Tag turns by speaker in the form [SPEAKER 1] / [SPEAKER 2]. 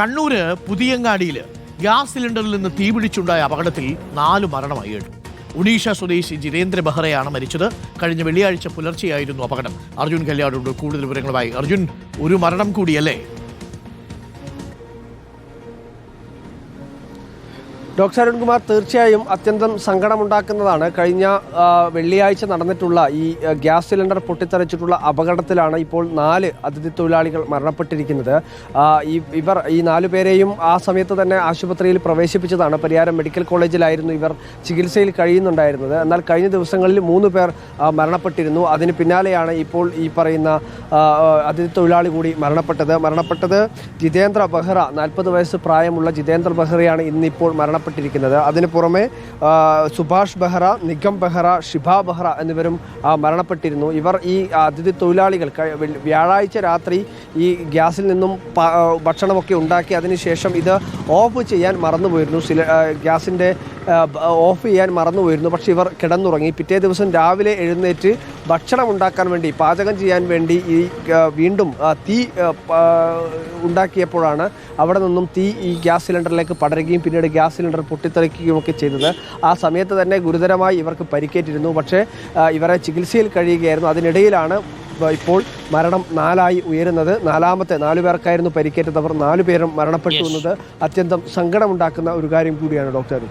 [SPEAKER 1] Kannur പുതിയങ്ങാടിയിൽ gas സിലിണ്ടറിൽ നിന്ന് തീപിടിച്ചുണ്ടായ അപകടത്തിൽ നാല് മരണമായി ഏഴ്. ഒഡീഷ സ്വദേശി ജിതേന്ദ്ര ബെഹ്റയാണ് മരിച്ചത്. കഴിഞ്ഞ വെള്ളിയാഴ്ച പുലർച്ചെയായിരുന്നു അപകടം. അർജുൻ കല്യാടുണ്ട് കൂടുതൽ വിവരങ്ങളുമായി. അർജുൻ ഒരു മരണം കൂടിയല്ലേ?
[SPEAKER 2] ഡോക്ടർ അരുൺകുമാർ തീർച്ചയായും അത്യന്തം സങ്കടമുണ്ടാക്കുന്നതാണ്. കഴിഞ്ഞ വെള്ളിയാഴ്ച നടന്നിട്ടുള്ള ഈ ഗ്യാസ് സിലിണ്ടർ പൊട്ടിത്തെറിച്ചിട്ടുള്ള അപകടത്തിലാണ് ഇപ്പോൾ നാല് അതിഥി തൊഴിലാളികൾ മരണപ്പെട്ടിരിക്കുന്നത്. ഈ ഇവർ ഈ നാലു പേരെയും ആ സമയത്ത് തന്നെ ആശുപത്രിയിൽ പ്രവേശിപ്പിച്ചതാണ്. പരിയാരം മെഡിക്കൽ കോളേജിലായിരുന്നു ഇവർ ചികിത്സയിൽ കഴിയുന്നുണ്ടായിരുന്നത്. എന്നാൽ കഴിഞ്ഞ ദിവസങ്ങളിൽ മൂന്ന് പേർ മരണപ്പെട്ടിരുന്നു. അതിന് പിന്നാലെയാണ് ഇപ്പോൾ ഈ പറയുന്ന അതിഥി തൊഴിലാളി കൂടി മരണപ്പെട്ടത്. മരണപ്പെട്ടത് ജിതേന്ദ്ര ബെഹ്റ നാൽപ്പത് വയസ്സ് പ്രായമുള്ള ജിതേന്ദ്ര ബെഹ്റയാണ് ഇന്നിപ്പോൾ മരണപ്പെട്ടിരിക്കുന്നത് അതിന് പുറമെ സുഭാഷ് ബെഹ്റ നിഗം ബെഹ്റ ഷിഭ ബെഹ്റ എന്നിവരും മരണപ്പെട്ടിരുന്നു. ഇവർ ഈ അതിഥി തൊഴിലാളികൾ വ്യാഴാഴ്ച രാത്രി ഈ ഗ്യാസിൽ നിന്നും ഭക്ഷണമൊക്കെ ഉണ്ടാക്കി അതിനുശേഷം ഇത് ഓഫ് ചെയ്യാൻ മറന്നുപോയിരുന്നു. സില ഗ്യാസിന്റെ ഓഫ് ചെയ്യാൻ മറന്നുപോയിരുന്നു. പക്ഷേ ഇവർ കിടന്നുറങ്ങി. പിറ്റേ ദിവസം രാവിലെ എഴുന്നേറ്റ് ഭക്ഷണം ഉണ്ടാക്കാൻ വേണ്ടി പാചകം ചെയ്യാൻ വേണ്ടി ഈ വീണ്ടും തീ ഉണ്ടാക്കിയപ്പോഴാണ് അവിടെ നിന്നും തീ ഈ ഗ്യാസ് സിലിണ്ടറിലേക്ക് പടരുകയും പിന്നീട് ഗ്യാസ് സിലിണ്ടർ പൊട്ടിത്തെറിക്കുകയും ഒക്കെ ചെയ്തത്. ആ സമയത്ത് തന്നെ ഗുരുതരമായി ഇവർക്ക് പരിക്കേറ്റിരുന്നു. പക്ഷേ ഇവരെ ചികിത്സയിൽ കഴിയുകയായിരുന്നു. അതിനിടയിലാണ് ഇപ്പോൾ മരണം നാലായി ഉയരുന്നത്. നാലാമത്തെ നാലു പേർക്കായിരുന്നു പരിക്കേറ്റത്. അവർ നാലു പേരും മരണപ്പെട്ടു എന്നത് അത്യന്തം സങ്കടമുണ്ടാക്കുന്ന ഒരു കാര്യം കൂടിയാണ് ഡോക്ടർ.